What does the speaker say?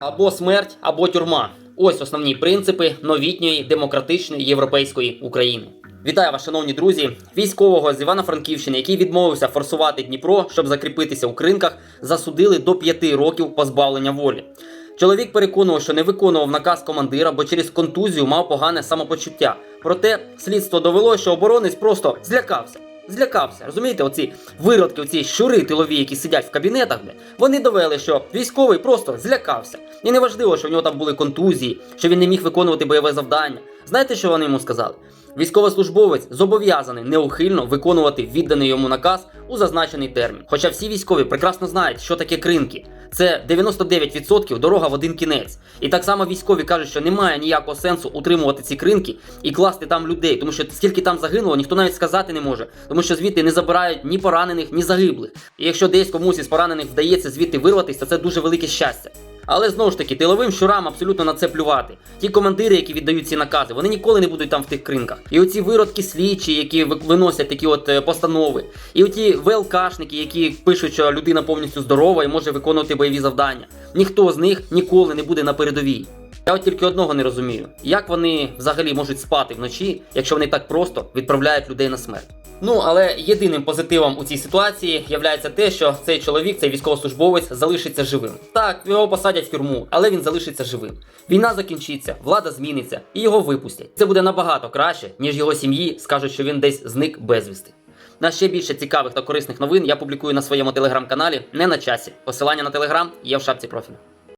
Або смерть, або тюрма. Ось основні принципи новітньої демократичної європейської України. Вітаю вас, шановні друзі! Військового з Івано-Франківщини, який відмовився форсувати Дніпро, щоб закріпитися у кринках, засудили до 5 років позбавлення волі. Чоловік переконував, що не виконував наказ командира, бо через контузію мав погане самопочуття. Проте слідство довело, що оборонець просто злякався. Злякався, розумієте, оці виродки, оці щури тилові, які сидять в кабінетах, де вони довели, що військовий просто злякався. І неважливо, що в нього там були контузії, що він не міг виконувати бойове завдання. Знаєте, що вони йому сказали? Військовослужбовець зобов'язаний неухильно виконувати відданий йому наказ у зазначений термін. Хоча всі військові прекрасно знають, що таке кринки. Це 99% дорога в один кінець. І так само військові кажуть, що немає ніякого сенсу утримувати ці кринки і класти там людей, тому що скільки там загинуло, ніхто навіть сказати не може, тому що звідти не забирають ні поранених, ні загиблих. І якщо десь комусь із поранених вдається звідти вирватися, це дуже велике щастя. Але знову ж таки, тиловим щурам абсолютно на це плювати. Ті командири, які віддають ці накази, вони ніколи не будуть там в тих кринках. І оці виродки слідчі, які виносять такі от е, постанови, і оті ВЛКшники, які пишуть, що людина повністю здорова і може виконувати бойові завдання. Ніхто з них ніколи не буде на передовій. Я от тільки одного не розумію: як вони взагалі можуть спати вночі, якщо вони так просто відправляють людей на смерть. Ну але єдиним позитивом у цій ситуації є те, що цей чоловік, цей військовослужбовець, залишиться живим. Так, його посадять в тюрму, але він залишиться живим. Війна закінчиться, влада зміниться і його випустять. Це буде набагато краще, ніж його сім'ї скажуть, що він десь зник безвісти. На ще більше цікавих та корисних новин я публікую на своєму телеграм-каналі не на часі. Посилання на телеграм є в шапці профілю.